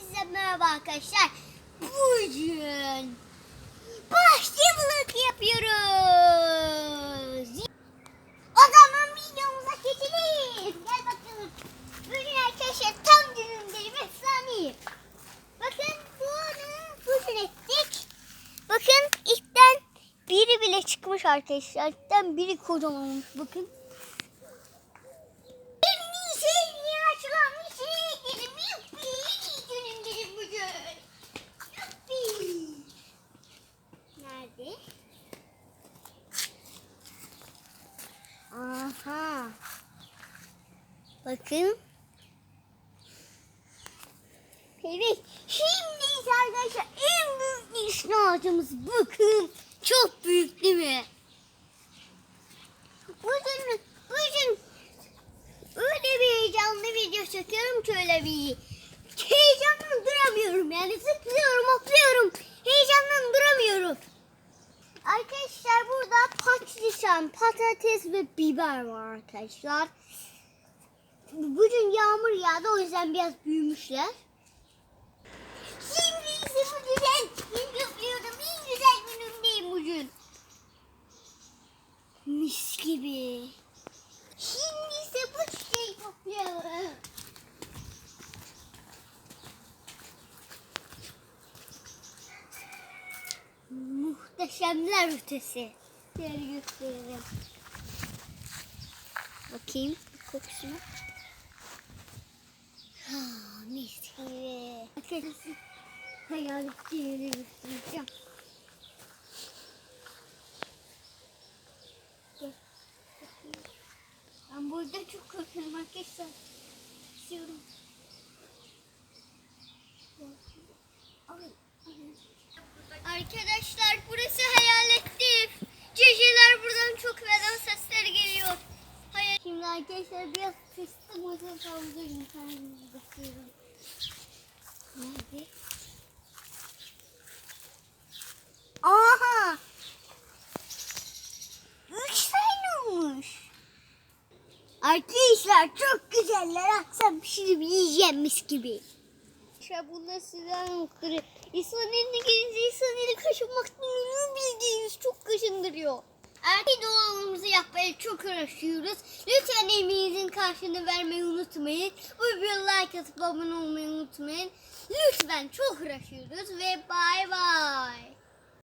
Size merhaba arkadaşlar. Bugün başlık yapıyoruz. O zaman videomuza geçelim. Gel bakalım. Bugün arkadaşlar tam günümdeyim efsaneyim. Bakın bunu bugün ettik. Bakın ilkten biri bile çıkmış arkadaşlar. İlkten biri kocaman olmuş bakın. Aha. Bakın. Evet. Şimdi arkadaşlar en büyük vişne ağacımız. Bakın. Çok büyük değil mi? Bugün, bugün öyle bir heyecanlı video çekiyorum ki öyle bir heyecandan duramıyorum yani zıplıyorum hopluyorum heyecandan duramıyorum. Arkadaşlar burada patlıcan, patates ve biber var arkadaşlar. Bugün yağmur yağdı o yüzden biraz büyümüşler. Şimdi ise bugün en zıplıyorum en güzel günümdeyim bugün. Mis gibi. Şimdi ise bu çiçeği toplayalım. Muhteşemler ötesi. Şöyle gösterelim. Bakayım kokusuna. Ha, mis gibi. Arkadaşlar hayal ettiğini göstereceğim. Ben burada çok korkuyorum arkadaşlar. Arkadaşlar biraz fıstık motor havuza internet bakıyorum. Nerede? Aha! Üç tane olmuş. Arkadaşlar çok güzeller. Aksam şimdi yiyeceğim mis gibi. İşte bunda sizden noktaları. İnsan eline gelince insan eli çok uğraşıyoruz. Lütfen emeğinizin karşılığını vermeyi unutmayın. Bu videoya like atıp abone olmayı unutmayın. Lütfen çok uğraşıyoruz ve bay bay.